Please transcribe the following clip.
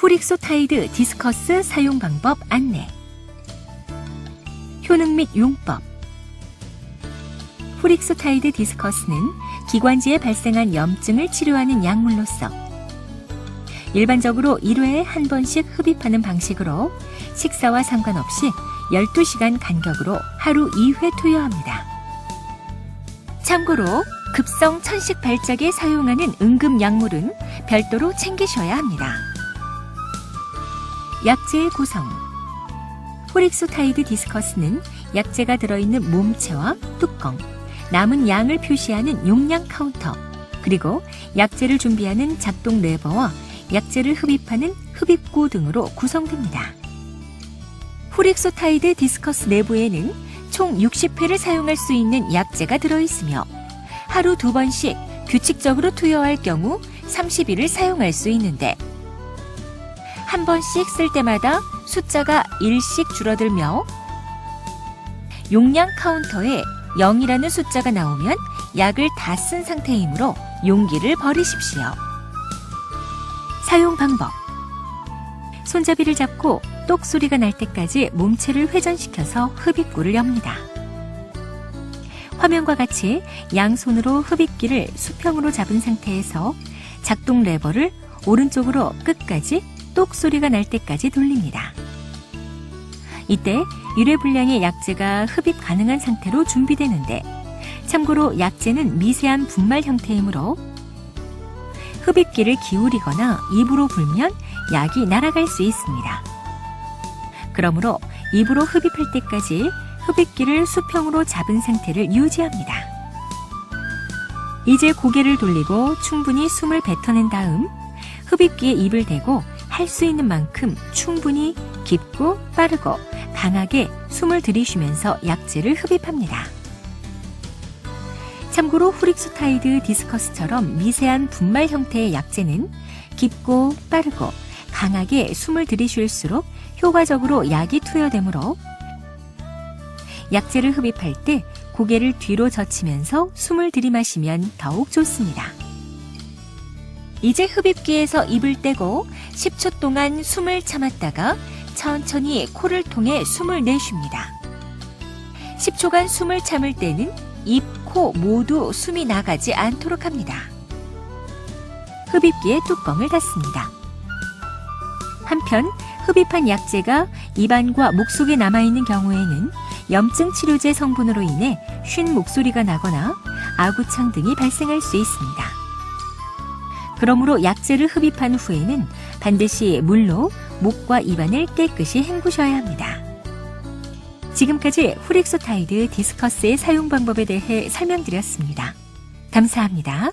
후릭소타이드 디스커스 사용 방법 안내. 효능 및 용법. 후릭소타이드 디스커스는 기관지에 발생한 염증을 치료하는 약물로서 일반적으로 1회에 한 번씩 흡입하는 방식으로 식사와 상관없이 12시간 간격으로 하루 2회 투여합니다. 참고로 급성 천식 발작에 사용하는 응급 약물은 별도로 챙기셔야 합니다. 약재의 구성 호릭소타이드 디스커스는 약재가 들어있는 몸체와 뚜껑, 남은 양을 표시하는 용량 카운터, 그리고 약재를 준비하는 작동 레버와 약재를 흡입하는 흡입구 등으로 구성됩니다. 후릭소타이드 디스커스 내부에는 총 60회를 사용할 수 있는 약재가 들어있으며 하루 두 번씩 규칙적으로 투여할 경우 30일을 사용할 수 있는데 한 번씩 쓸 때마다 숫자가 1씩 줄어들며 용량 카운터에 0이라는 숫자가 나오면 약을 다 쓴 상태이므로 용기를 버리십시오. 사용 방법 손잡이를 잡고 똑 소리가 날 때까지 몸체를 회전시켜서 흡입구를 엽니다. 화면과 같이 양손으로 흡입기를 수평으로 잡은 상태에서 작동 레버를 오른쪽으로 끝까지 똑 소리가 날 때까지 돌립니다. 이때 유래 분량의 약재가 흡입 가능한 상태로 준비되는데 참고로 약재는 미세한 분말 형태이므로 흡입기를 기울이거나 입으로 불면 약이 날아갈 수 있습니다. 그러므로 입으로 흡입할 때까지 흡입기를 수평으로 잡은 상태를 유지합니다. 이제 고개를 돌리고 충분히 숨을 뱉어낸 다음 흡입기에 입을 대고 할 수 있는 만큼 충분히 깊고 빠르고 강하게 숨을 들이쉬면서 약재를 흡입합니다. 참고로 후릭소타이드 디스커스처럼 미세한 분말 형태의 약재는 깊고 빠르고 강하게 숨을 들이쉴수록 효과적으로 약이 투여되므로 약재를 흡입할 때 고개를 뒤로 젖히면서 숨을 들이마시면 더욱 좋습니다. 이제 흡입기에서 입을 떼고 10초 동안 숨을 참았다가 천천히 코를 통해 숨을 내쉽니다. 10초간 숨을 참을 때는 입, 코 모두 숨이 나가지 않도록 합니다. 흡입기의 뚜껑을 닫습니다. 한편 흡입한 약재가 입안과 목 속에 남아있는 경우에는 염증 치료제 성분으로 인해 쉰 목소리가 나거나 아구창 등이 발생할 수 있습니다. 그러므로 약재를 흡입한 후에는 반드시 물로 목과 입안을 깨끗이 헹구셔야 합니다. 지금까지 후릭소타이드 디스커스의 사용 방법에 대해 설명드렸습니다. 감사합니다.